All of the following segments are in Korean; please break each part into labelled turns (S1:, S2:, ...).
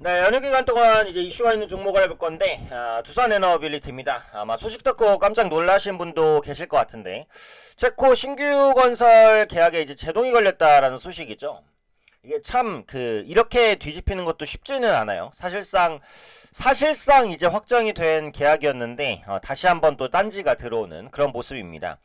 S1: 네, 연휴 기간 동안 이제 이슈가 있는 종목을 해볼 건데, 아, 두산 에너빌리티입니다. 아마 소식 듣고 깜짝 놀라신 분도 계실 것 같은데, 체코 신규 건설 계약에 이제 제동이 걸렸다라는 소식이죠. 이게 참, 그, 이렇게 뒤집히는 것도 쉽지는 않아요. 사실상, 사실상 이제 확정이 된 계약이었는데, 어, 다시 한번 또 딴지가 들어오는 그런 모습입니다.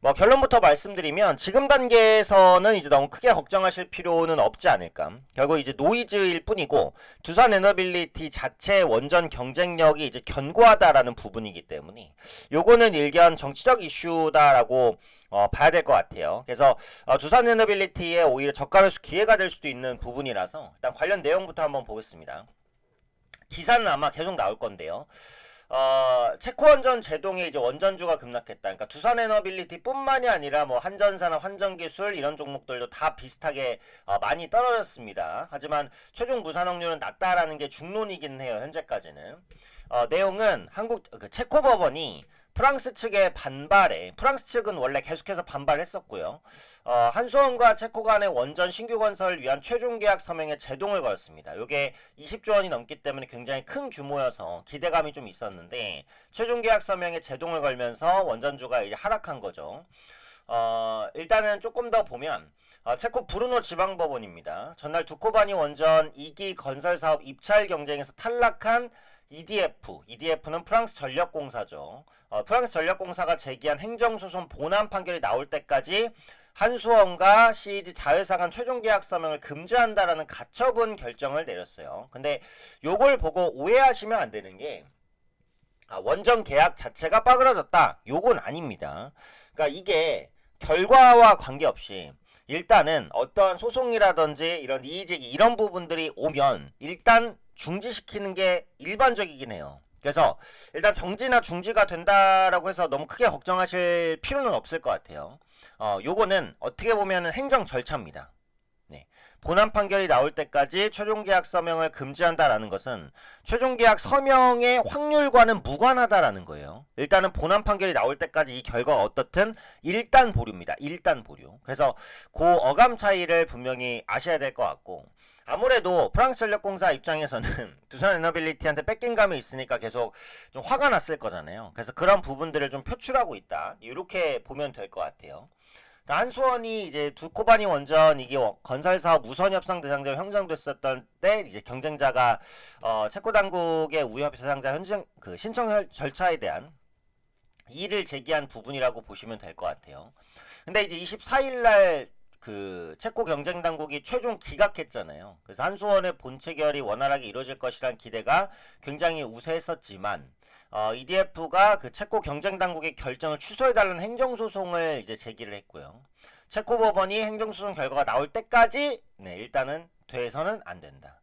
S1: 뭐 결론부터 말씀드리면 지금 단계에서는 이제 너무 크게 걱정하실 필요는 없지 않을까. 결국 이제 노이즈일 뿐이고 두산 에너빌리티 자체 원전 경쟁력이 이제 견고하다라는 부분이기 때문에 요거는 일견 정치적 이슈다라고 어, 봐야 될 것 같아요. 그래서 어, 두산 에너빌리티에 오히려 저가 매수 기회가 될 수도 있는 부분이라서 일단 관련 내용부터 한번 보겠습니다. 기사는 아마 계속 나올 건데요. 어, 체코 원전 제동에 이제 원전주가 급락했다. 그러니까 두산 에너빌리티뿐만이 아니라 뭐 한전사나 환전기술 이런 종목들도 다 비슷하게 어, 많이 떨어졌습니다. 하지만 최종 무산 확률은 낮다라는 게 중론이긴 해요. 현재까지는. 어, 내용은 한국 그 체코 법원이 프랑스 측의 반발에 프랑스 측은 원래 계속해서 반발했었고요. 어, 한수원과 체코 간의 원전 신규 건설을 위한 최종 계약 서명에 제동을 걸었습니다. 이게 20조 원이 넘기 때문에 굉장히 큰 규모여서 기대감이 좀 있었는데 최종 계약 서명에 제동을 걸면서 원전주가 이제 하락한 거죠. 어, 일단은 조금 더 보면 어, 체코 브루노 지방법원입니다. 전날 두코바니 원전 2기 건설 사업 입찰 경쟁에서 탈락한 EDF, EDF는 프랑스 전력공사죠. 어, 프랑스 전력공사가 제기한 행정소송 본안 판결이 나올 때까지 한수원과 CEG 자회사 간 최종 계약 서명을 금지한다라는 가처분 결정을 내렸어요. 근데 요걸 보고 오해하시면 안 되는 게 아, 원전 계약 자체가 빠그러졌다. 요건 아닙니다. 그러니까 이게 결과와 관계없이 일단은 어떠한 소송이라든지 이런 이의제기 이런 부분들이 오면 일단 중지시키는 게 일반적이긴 해요. 그래서 일단 정지나 중지가 된다라고 해서 너무 크게 걱정하실 필요는 없을 것 같아요. 어, 요거는 어떻게 보면 행정 절차입니다. 네. 본안 판결이 나올 때까지 최종 계약 서명을 금지한다라는 것은 최종 계약 서명의 확률과는 무관하다라는 거예요. 일단은 본안 판결이 나올 때까지 이 결과가 어떻든 일단 보류입니다. 일단 보류. 그래서 그 어감 차이를 분명히 아셔야 될 것 같고 아무래도 프랑스 전력공사 입장에서는 두산 에너빌리티한테 뺏긴 감이 있으니까 계속 좀 화가 났을 거잖아요. 그래서 그런 부분들을 좀 표출하고 있다. 이렇게 보면 될 것 같아요. 한수원이 이제 두코바니 원전 이게 건설 사업 우선 협상 대상자로 형성됐었던 때 이제 경쟁자가 어, 체코 당국의 우협 대상자 현장 그 신청 혈- 절차에 대한 이의를 제기한 부분이라고 보시면 될 것 같아요. 근데 이제 24일 날 그 체코 경쟁 당국이 최종 기각했잖아요. 그래서 한수원의 본 체결이 원활하게 이루어질 것이란 기대가 굉장히 우세했었지만 어, EDF가 그 체코 경쟁 당국의 결정을 취소해달라는 행정소송을 이제 제기를 했고요. 체코 법원이 행정소송 결과가 나올 때까지 네, 일단은 돼서는 안 된다.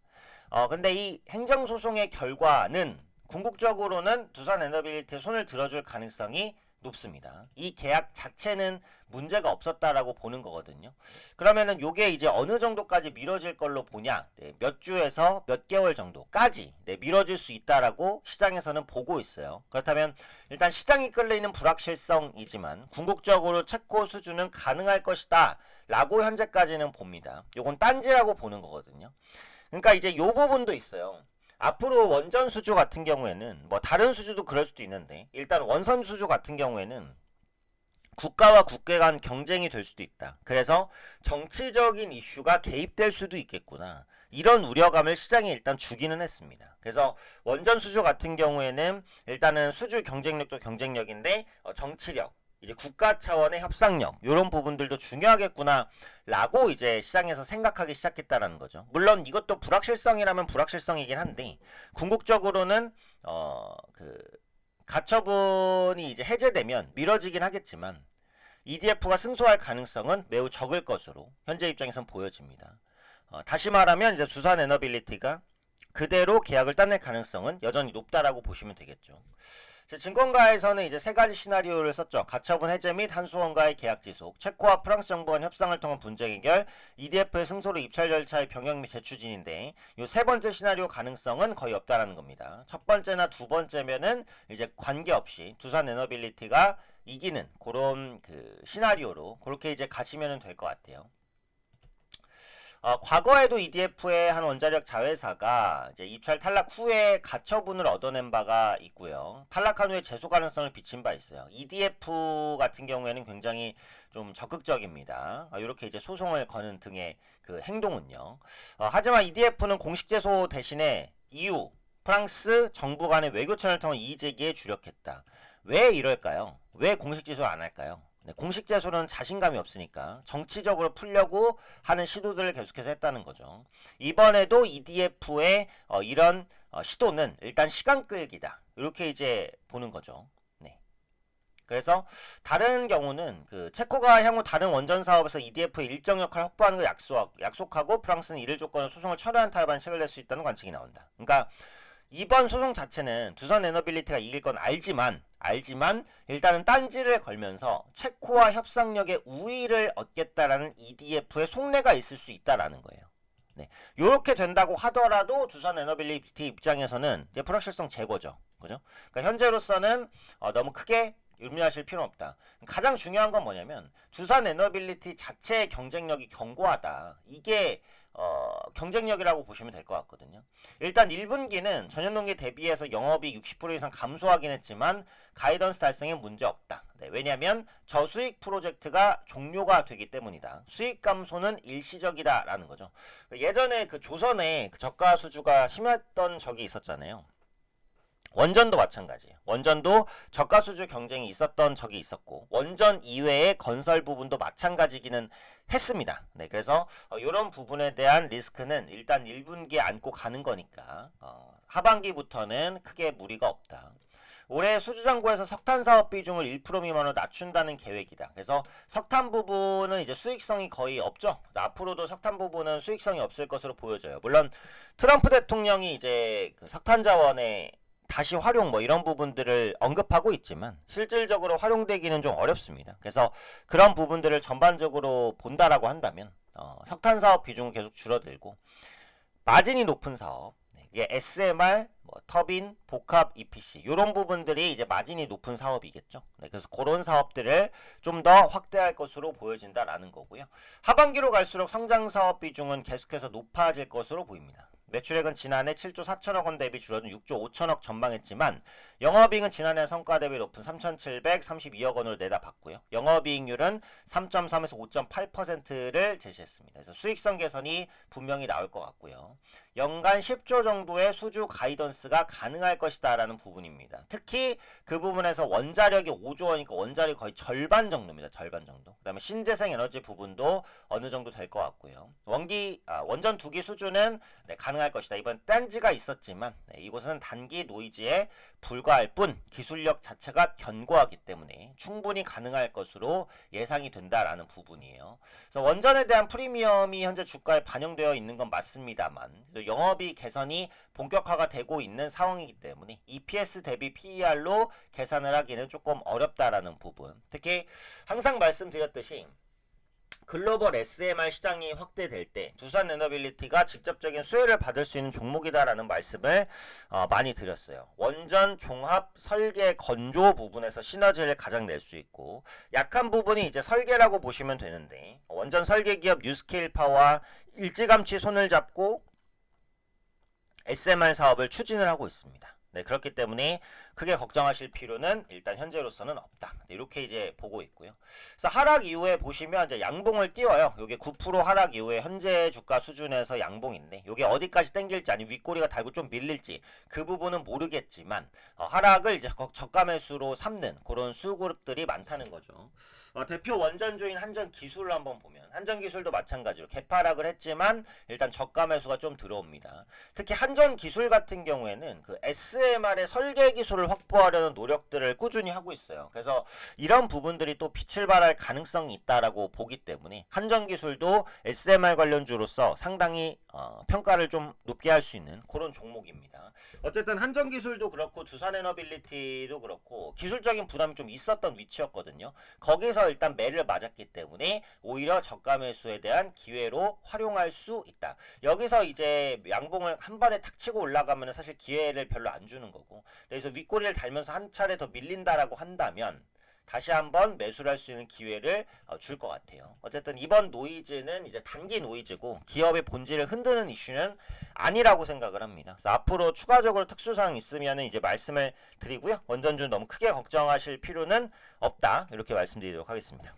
S1: 어, 근데 이 행정소송의 결과는 궁극적으로는 두산 에너빌리티에 손을 들어줄 가능성이 높습니다. 이 계약 자체는 문제가 없었다라고 보는 거거든요. 그러면은 요게 이제 어느 정도까지 미뤄질 걸로 보냐? 네, 몇 주에서 몇 개월 정도까지 네, 미뤄질 수 있다라고 시장에서는 보고 있어요. 그렇다면 일단 시장이 끌리는 불확실성이지만 궁극적으로 체코 수주는 가능할 것이다. 라고 현재까지는 봅니다. 요건 딴지라고 보는 거거든요. 그러니까 이제 요 부분도 있어요. 앞으로 원전 수주 같은 경우에는 뭐 다른 수주도 그럴 수도 있는데 일단 원선 수주 같은 경우에는 국가와 국가 간 경쟁이 될 수도 있다. 그래서 정치적인 이슈가 개입될 수도 있겠구나. 이런 우려감을 시장에 일단 주기는 했습니다. 그래서 원전 수주 같은 경우에는 일단은 수주 경쟁력도 경쟁력인데 어, 정치력, 이제 국가 차원의 협상력 이런 부분들도 중요하겠구나라고 이제 시장에서 생각하기 시작했다라는 거죠. 물론 이것도 불확실성이라면 불확실성이긴 한데 궁극적으로는 어그 가처분이 이제 해제되면 미뤄지긴 하겠지만 EDF가 승소할 가능성은 매우 적을 것으로 현재 입장에선 보여집니다. 어, 다시 말하면 이제 두산 에너빌리티가 그대로 계약을 따낼 가능성은 여전히 높다라고 보시면 되겠죠. 제 증권가에서는 이제 세 가지 시나리오를 썼죠. 가처분 해제 및 한수원과의 계약 지속, 체코와 프랑스 정부 간 협상을 통한 분쟁 해결, EDF의 승소로 입찰 절차의 병역 및 재추진인데 이세 번째 시나리오 가능성은 거의 없다라는 겁니다. 첫 번째나 두 번째면은 이제 관계없이 두산 에너빌리티가 이기는 그런 그 시나리오로 그렇게 이제 가시면 될 것 같아요. 어, 과거에도 EDF의 한 원자력 자회사가 이제 입찰 탈락 후에 가처분을 얻어낸 바가 있고요. 탈락한 후에 재소 가능성을 비친 바 있어요. EDF 같은 경우에는 굉장히 좀 적극적입니다. 어, 이렇게 이제 소송을 거는 등의 그 행동은요. 어, 하지만 EDF는 공식 제소 대신에 EU, 프랑스 정부 간의 외교청을 통한 이의 제기에 주력했다. 왜 이럴까요? 왜 공식 제소를 안 할까요? 네, 공식 제소는 자신감이 없으니까 정치적으로 풀려고 하는 시도들을 계속해서 했다는 거죠. 이번에도 EDF의 어, 이런 어, 시도는 일단 시간 끌기다. 이렇게 이제 보는 거죠. 네. 그래서 다른 경우는 그 체코가 향후 다른 원전 사업에서 EDF의 일정 역할을 확보하는 걸 약속, 약속하고 프랑스는 이를 조건으로 소송을 철회한 타협안 책을 낼 수 있다는 관측이 나온다. 그러니까 이번 소송 자체는 두산 에너빌리티가 이길 건 알지만 알지만 일단은 딴지를 걸면서 체코와 협상력의 우위를 얻겠다라는 EDF의 속내가 있을 수 있다라는 거예요. 네. 요렇게 된다고 하더라도 두산 에너빌리티 입장에서는 이제 불확실성 제거죠. 그죠? 그러니까 현재로서는 어, 너무 크게 염려하실 필요는 없다. 가장 중요한 건 뭐냐면 두산 에너빌리티 자체의 경쟁력이 견고하다. 이게 어, 경쟁력이라고 보시면 될 것 같거든요. 일단 1분기는 전년동기 대비해서 영업이 60% 이상 감소하긴 했지만 가이던스 달성에 문제 없다. 네, 왜냐하면 저수익 프로젝트가 종료가 되기 때문이다. 수익 감소는 일시적이다라는 거죠. 예전에 그 조선에 그 저가 수주가 심했던 적이 있었잖아요. 원전도 마찬가지예요. 원전도 저가 수주 경쟁이 있었던 적이 있었고 원전 이외의 건설 부분도 마찬가지기는 했습니다. 네, 그래서 어, 이런 부분에 대한 리스크는 일단 1분기에 안고 가는 거니까 어, 하반기부터는 크게 무리가 없다. 올해 수주장고에서 석탄 사업 비중을 1% 미만으로 낮춘다는 계획이다. 그래서 석탄 부분은 이제 수익성이 거의 없죠. 앞으로도 석탄 부분은 수익성이 없을 것으로 보여져요. 물론 트럼프 대통령이 이제 그 석탄 자원의 다시 활용 뭐 이런 부분들을 언급하고 있지만 실질적으로 활용되기는 좀 어렵습니다. 그래서 그런 부분들을 전반적으로 본다라고 한다면 어, 석탄 사업 비중은 계속 줄어들고 마진이 높은 사업 네, 이게 SMR, 뭐 터빈, 복합 EPC 이런 부분들이 이제 마진이 높은 사업이겠죠. 네, 그래서 그런 사업들을 좀 더 확대할 것으로 보여진다라는 거고요. 하반기로 갈수록 성장 사업 비중은 계속해서 높아질 것으로 보입니다. 매출액은 지난해 7조 4천억 원 대비 줄어든 6조 5천억 전망했지만 영업이익은 지난해 성과 대비 높은 3,732억 원을 내다봤고요. 영업이익률은 3.3에서 5.8%를 제시했습니다. 그래서 수익성 개선이 분명히 나올 것 같고요. 연간 10조 정도의 수주 가이던스가 가능할 것이다라는 부분입니다. 특히 그 부분에서 원자력이 5조 원이니까 원자력이 거의 절반 정도입니다. 절반 정도. 그다음에 신재생 에너지 부분도 어느 정도 될 것 같고요. 원기 아, 원전 두기 수주는 네, 가능할 것이다. 이번 딴지가 있었지만 네, 이곳은 단기 노이즈에 불과할 뿐 기술력 자체가 견고하기 때문에 충분히 가능할 것으로 예상이 된다라는 부분이에요. 그래서 원전에 대한 프리미엄이 현재 주가에 반영되어 있는 건 맞습니다만 영업이 개선이 본격화가 되고 있는 상황이기 때문에 EPS 대비 PER로 계산을 하기는 조금 어렵다라는 부분. 특히 항상 말씀드렸듯이 글로벌 SMR 시장이 확대될 때 두산 에너빌리티가 직접적인 수혜를 받을 수 있는 종목이다라는 말씀을 어, 많이 드렸어요. 원전 종합 설계 건조 부분에서 시너지를 가장 낼 수 있고 약한 부분이 이제 설계라고 보시면 되는데 원전 설계 기업 뉴스케일 파와 일찌감치 손을 잡고 SMR 사업을 추진을 하고 있습니다. 네, 그렇기 때문에 크게 걱정하실 필요는 일단 현재로서는 없다. 네, 이렇게 이제 보고 있고요. 그래서 하락 이후에 보시면 이제 양봉을 띄워요. 요게 9% 하락 이후에 현재 주가 수준에서 양봉인데 요게 어디까지 땡길지 아니 윗꼬리가 달고 좀 밀릴지 그 부분은 모르겠지만 어, 하락을 이제 저가 매수로 삼는 그런 수그룹들이 많다는 거죠. 어, 대표 원전주인 한전 기술을 한번 보면 한전 기술도 마찬가지로 개파락을 했지만 일단 저가 매수가 좀 들어옵니다. 특히 한전 기술 같은 경우에는 그 SMR의 설계 기술을 확보하려는 노력들을 꾸준히 하고 있어요. 그래서 이런 부분들이 또 빛을 발할 가능성이 있다라고 보기 때문에 한전 기술도 SMR 관련주로서 상당히 어, 평가를 좀 높게 할 수 있는 그런 종목입니다. 어쨌든 한전 기술도 그렇고 두산 에너빌리티도 그렇고 기술적인 부담이 좀 있었던 위치였거든요. 거기서 일단 매를 맞았기 때문에 오히려 저가 매수에 대한 기회로 활용할 수 있다. 여기서 이제 양봉을 한 번에 탁 치고 올라가면 사실 기회를 별로 안 주는 거고. 그래서 윗 꼬리를 달면서 한 차례 더 밀린다라고 한다면 다시 한번 매수를 할 수 있는 기회를 어, 줄것 같아요. 어쨌든 이번 노이즈는 이제 단기 노이즈고 기업의 본질을 흔드는 이슈는 아니라고 생각을 합니다. 그래서 앞으로 추가적으로 특수사항 있으면 이제 말씀을 드리고요. 원전주 너무 크게 걱정하실 필요는 없다. 이렇게 말씀드리도록 하겠습니다.